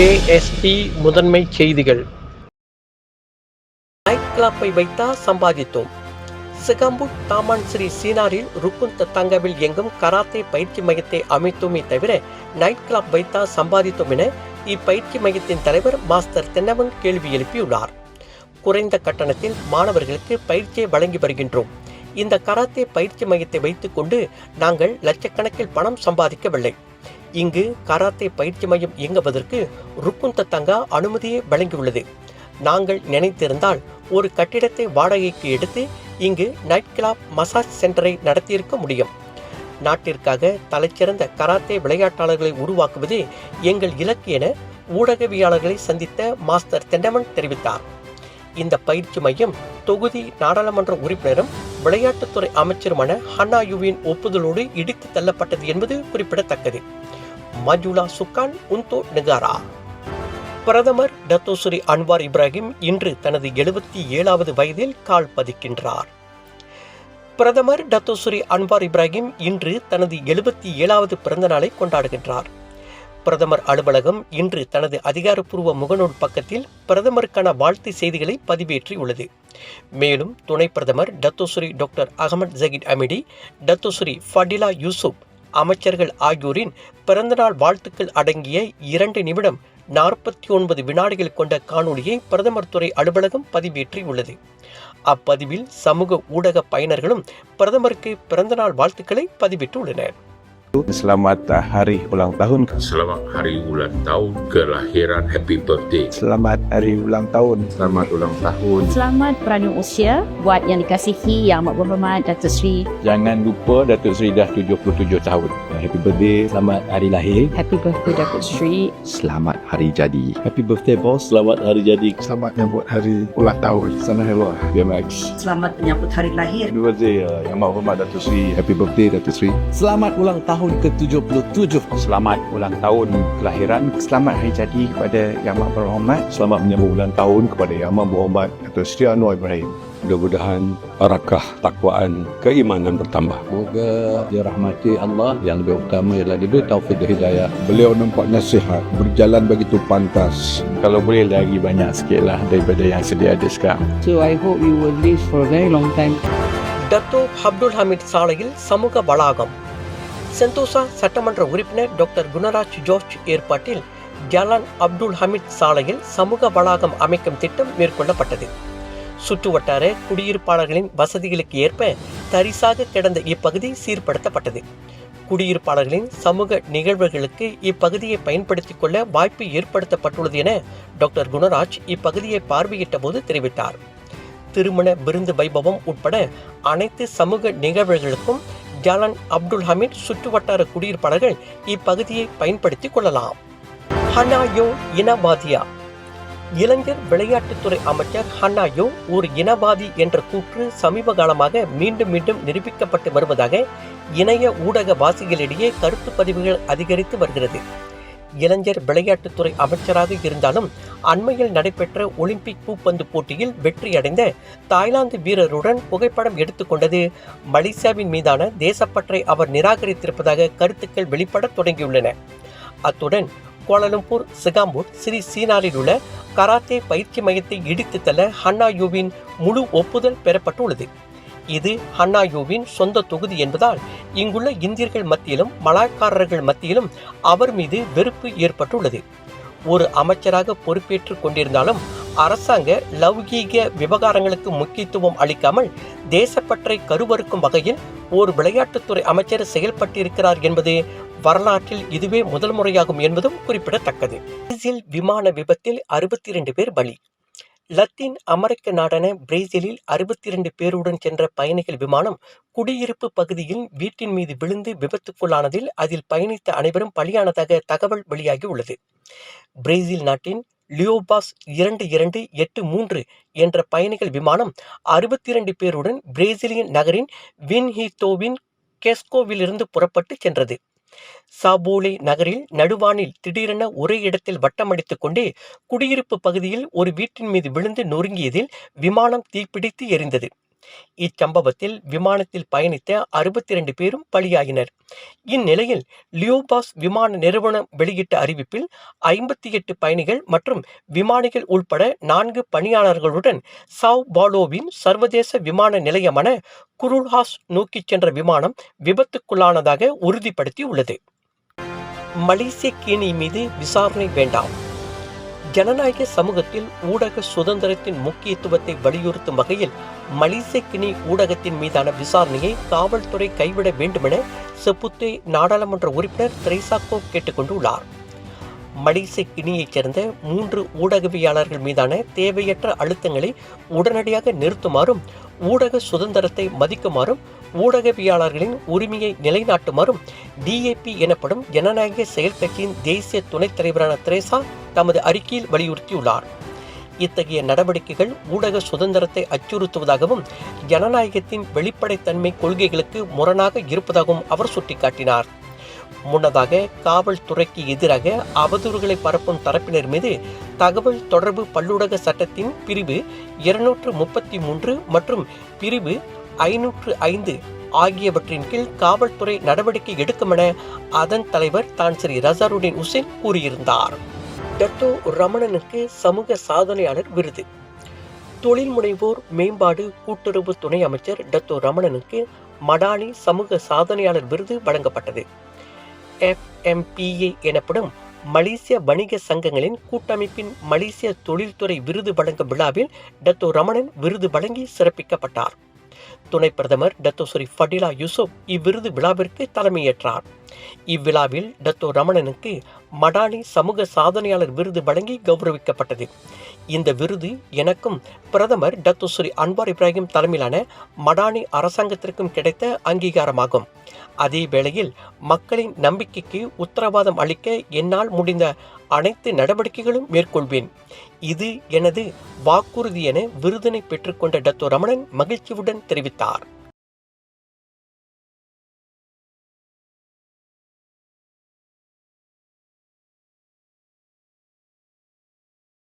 KST முதன்மை செய்திகள். Night கிளப்பை வைத்தா சம்பாதித்தோம். சிகம்பூர் தாமான் ஸ்ரீ சீனாரில் ருக்குந்த தங்கவில் எங்கும் கராத்தே பயிற்சி மையத்தை அமைத்தோமே தவிர நைட் கிளப் வைத்தா சம்பாதித்தோம் என இப்பயிற்சி மையத்தின் தலைவர் மாஸ்டர் தென்னவன் கேள்வி எழுப்பியுள்ளார். குறைந்த கட்டணத்தில் மாணவர்களுக்கு பயிற்சியை வழங்கி வருகின்றோம். இந்த கராத்தே பயிற்சி மையத்தை வைத்துக்கொண்டு நாங்கள் லட்சக்கணக்கில் பணம் சம்பாதிக்கவில்லை. இங்கு கராத்தே பயிற்சி மையம் இயங்குவதற்கு ருக்குந்த தங்கா அனுமதியை வழங்கியுள்ளது. நாங்கள் நினைத்திருந்தால் ஒரு கட்டிடத்தை வாடகைக்கு எடுத்து இங்கு நைட் கிளாப் மசாஜ் சென்டரை நடத்தியிருக்க முடியும். நாட்டிற்காக தலைச்சிறந்த கராத்தே விளையாட்டாளர்களை உருவாக்குவதே எங்கள் இலக்கு என ஊடகவியாளர்களை சந்தித்த மாஸ்டர் தென்னமன் தெரிவித்தார். இந்த பயிற்சி மையம் தொகுதி நாடாளுமன்ற உறுப்பினரும் விளையாட்டுத்துறை அமைச்சருமான ஹன்னாயுவின் ஒப்புதலோடு இடித்து தள்ளப்பட்டது என்பது குறிப்பிடத்தக்கது. மஞ்சுளா சுக்கான் உந்தோ நிகாரா. பிரதமர் டத்தோஸ்ரீ அன்வார் இப்ராஹிம் இன்று தனது எழுபத்தி ஏழாவது வயதில் கால் பதிக்கின்றார். பிரதமர் டத்தோஸ்ரீ அன்வார் இப்ராஹிம் இன்று தனது எழுபத்தி ஏழாவது பிறந்த நாளை கொண்டாடுகின்றார். பிரதமர் அலுவலகம் இன்று தனது அதிகாரப்பூர்வ முகநூல் பக்கத்தில் பிரதமருக்கான வாழ்த்து செய்திகளை பதிவேற்றியுள்ளது. மேலும் துணை பிரதமர் Datuk Seri doctor Ahmad Zahid Hamidi Datuk Seri Fadillah Yusof அமைச்சர்கள் ஆகியோரின் பிறந்தநாள் வாழ்த்துக்கள் அடங்கிய இரண்டு நிமிடம் நாற்பத்தி ஒன்பது வினாடிகள் கொண்ட காணொலியை பிரதமர் துறை அலுவலகம் பதிவேற்றியுள்ளது. அப்பதிவில் சமூக ஊடக பயனர்களும் பிரதமருக்கு பிறந்தநாள் வாழ்த்துக்களை பதிவிட்டுள்ளனர். Selamat hari ulang tahun. Selamat hari ulang tahun kelahiran Happy Birthday. Selamat hari ulang tahun. Selamat ulang tahun. Selamat peranum usia buat yang dikasihi Yang Amat Berhormat Datuk Seri. Jangan lupa Datuk Seri dah 77 tahun. Happy birthday. Selamat hari lahir. Happy birthday Datuk Seri. Selamat Hari Jadi. Happy birthday bos. Selamat hari jadi. Selamat menyambut hari ulang tahun. Sana hello. BMX. Selamat menyambut hari lahir. Happy birthday uh, Yang Amat Hormat Datuk Seri. Happy birthday Datuk Seri. Selamat ulang tahun ke-77. Selamat ulang tahun kelahiran. Selamat hari jadi kepada Yang Amat Berhormat. Selamat menyambut ulang tahun kepada Yang Amat Berhormat Datuk Seri Anwar Ibrahim. Mudah-mudahan barakah, takwaan, keimanan bertambah. Semoga dirahmati Allah yang lebih utama ialah diberi taufik dan hidayah. Beliau nampaknya sihat, berjalan begitu pantas. Kalau boleh lagi banyak sikit lah daripada yang sedia ada sekarang. So I hope you will live for a very long time. Dato Abdul Hamid சாலையில் சமூக வளாகம் Sentosa சட்டமன்ற உறுப்பினர் doctor Gunaraj George ஏற்பாட்டில் Jalan Abdul Hamid சாலையில் சமூக வளாகம் அமைக்கும் திட்டம் மேற்கொள்ளப்பட்டது சுற்றுவட்டார குடியிருப்பாளர்களின் வசதிகளுக்கு ஏற்ப தரிசாக கிடந்த இப்பகுதி சீர்படுத்தப்பட்டது. குடியிருப்பாளர்களின் சமூக நிகழ்வுகளுக்கு இப்பகுதியை பயன்படுத்திக் கொள்ள வாய்ப்பு ஏற்படுத்தப்பட்டுள்ளது என டாக்டர் குணராஜ் இப்பகுதியை பார்வையிட்ட போது தெரிவித்தார். திருமண விருந்து வைபவம் உட்பட அனைத்து சமூக நிகழ்வுகளுக்கும் ஜாலான் அப்துல் ஹமீத் சுற்றுவட்டார குடியிருப்பாளர்கள் இப்பகுதியை பயன்படுத்திக் கொள்ளலாம். ஹனாயோ இனவாதியா இளைஞர் விளையாட்டுத்துறை அமைச்சர் ஹன்னாயோ ஒரு இனவாதி என்ற கூற்று சமீப காலமாக மீண்டும் மீண்டும் நிரூபிக்கப்பட்டு வருவதாக இணைய ஊடக வாசிகளிடையே கருத்து பதிவுகள் அதிகரித்து வருகிறது. இளைஞர் விளையாட்டுத்துறை அமைச்சராக இருந்தாலும் அண்மையில் நடைபெற்ற ஒலிம்பிக் பூப்பந்து போட்டியில் வெற்றியடைந்த தாய்லாந்து வீரருடன் புகைப்படம் எடுத்துக்கொண்டது மலேசியாவின் மீதான தேசப்பற்றை அவர் நிராகரித்திருப்பதாக கருத்துக்கள் வெளிப்படத் தொடங்கியுள்ளன. அத்துடன் கோலாலம்பூர் சிகாம்பூர் ஸ்ரீ சீனாரில் உள்ள கராத்தே பயிற்சி மையத்தை இடித்து தள்ள ஹன்னாயூவின் முழு ஒப்புதல் பெறப்பட்டுள்ளது. இது ஹன்னாயூவின் சொந்த தொகுதி என்பதால் இங்குள்ள இந்தியர்கள் மத்தியிலும் மலாய்க்காரர்கள் மத்தியிலும் அவர் மீது வெறுப்பு ஏற்பட்டுள்ளது. ஒரு அமைச்சராக பொறுப்பேற்றுக் கொண்டிருந்தாலும் அரசாங்க லௌகீக விவகாரங்களுக்கு முக்கியத்துவம் அளிக்காமல் தேசப்பற்றை கருவறுக்கும் வகையில் ஒரு விளையாட்டுத்துறை அமைச்சர் செயல்பட்டிருக்கிறார் என்பது வரலாற்றில் இதுவே முதல் முறையாகும் என்பதும் குறிப்பிடத்தக்கது. பிரேசில் விமான விபத்தில் அறுபத்தி இரண்டு பேர் பலி. லத்தீன் அமெரிக்க நாடான பிரேசிலில் அறுபத்தி இரண்டு பேருடன் சென்ற பயணிகள் விமானம் குடியிருப்பு பகுதியில் வீட்டின் மீது விழுந்து விபத்துக்குள்ளானதில் அதில் பயணித்த அனைவரும் பலியானதாக தகவல் வெளியாகி உள்ளது பிரேசில் நாட்டின் லியோபாஸ் இரண்டு இரண்டு எட்டு மூன்று என்ற பயணிகள் விமானம் அறுபத்தி இரண்டு பேருடன் பிரேசிலியன் நகரின் வின்ஹீத்தோவின் கெஸ்கோவிலிருந்து புறப்பட்டு சென்றது. சாபோலே நகரில் நடுவானில் திடீரென ஒரே இடத்தில் வட்டமடித்துக் கொண்டே குடியிருப்பு பகுதியில் ஒரு வீட்டின் மீது விழுந்து நொறுங்கியதில் விமானம் தீப்பிடித்து எரிந்தது. இச்சம்பவத்தில் விமானத்தில் பயணித்த அறுபத்தி இரண்டு பேரும் பலியாயினர். இந்நிலையில் லியோபாஸ் விமான நிறுவனம் வெளியிட்ட அறிவிப்பில் ஐம்பத்தி எட்டு பயணிகள் மற்றும் விமானிகள் உள்பட நான்கு பணியாளர்களுடன் சாவ் பாலோவின் சர்வதேச விமான நிலையமான குருல்ஹாஸ் நோக்கிச் சென்ற விமானம் விபத்துக்குள்ளானதாக உறுதிப்படுத்தியுள்ளது மலேசிய கீனி மீது விசாரணை வேண்டாம். ஜனநாயக சமூகத்தில் ஊடக சுதந்திரத்தின் முக்கியத்துவத்தை வலியுறுத்தும் வகையில் மலேசிய ஊடகத்தின் மீதான விசாரணையை காவல்துறை கைவிட வேண்டுமென செப்புத்தே நாடாளுமன்ற உறுப்பினர் திரைசாக்கோ கேட்டுக்கொண்டுள்ளார். மலேசிய சேர்ந்த மூன்று ஊடகவியாளர்கள் மீதான தேவையற்ற அழுத்தங்களை உடனடியாக நிறுத்துமாறும் ஊடக சுதந்திரத்தை மதிக்குமாறும் ஊடகவியாளர்களின் உரிமையை நிலைநாட்டுமாறும் டிஏபி எனப்படும் ஜனநாயக செயல் கட்சியின் தேசிய துணைத் தலைவரான திரேசா தமது அறிக்கையில் வலியுறுத்தியுள்ளார். இத்தகைய நடவடிக்கைகள் ஊடக சுதந்திரத்தை அச்சுறுத்துவதாகவும் ஜனநாயகத்தின் வெளிப்படைத்தன்மை கொள்கைகளுக்கு முரணாக இருப்பதாகவும் அவர் சுட்டிக்காட்டினார். முன்னதாக காவல்துறைக்கு எதிராக அவதூறுகளை பரப்பும் தரப்பினர் மீது தகவல் தொடர்பு பல்லூடக சட்டத்தின் பிரிவு இருநூற்று முப்பத்தி மூன்று மற்றும் பிரிவு ஐநூற்று ஐந்து ஆகியவற்றின் கீழ் காவல்துறை நடவடிக்கை எடுக்கும் என அதன் தலைவர் தான் ஸ்ரீ ரசாருடின் உசேன் கூறியிருந்தார். டத்தோ ரமணனுக்கு சமூக சாதனையாளர் விருது. தொழில் முனைவோர் மேம்பாடு கூட்டுறவு துணை அமைச்சர் டத்தோ ரமணனுக்கு மடானி சமூக சாதனையாளர் விருது வழங்கப்பட்டது. எஃப்எம்பிஏ எனப்படும் மலேசிய வணிக சங்கங்களின் கூட்டமைப்பின் மலேசிய தொழில்துறை விருது வழங்கும் விழாவில் டத்தோ ரமணன் விருது வழங்கி சிறப்பிக்கப்பட்டார். துணை பிரதமர் டத்தோசுரி ஃபடிலா யூசுப் இவ்விருது விழாவிற்கு தலைமையேற்றார். இவ்விழாவில் டத்தோ ரமணனுக்கு மடானி சமூக சாதனையாளர் விருது வழங்கி கௌரவிக்கப்பட்டது. இந்த விருது எனக்கும் பிரதமர் டத்தோ ஸ்ரீ அன்வார் இப்ராஹிம் தலைமையிலான மடானி அரசாங்கத்திற்கும் கிடைத்த அங்கீகாரமாகும். அதே வேளையில் மக்களின் நம்பிக்கைக்கு உத்தரவாதம் அளிக்க என்னால் முடிந்த அனைத்து நடவடிக்கைகளும் மேற்கொள்வேன். இது எனது வாக்குறுதி என விருதினை பெற்றுக்கொண்ட டத்தோ ரமணன் மகிழ்ச்சியுடன் தெரிவித்தார்.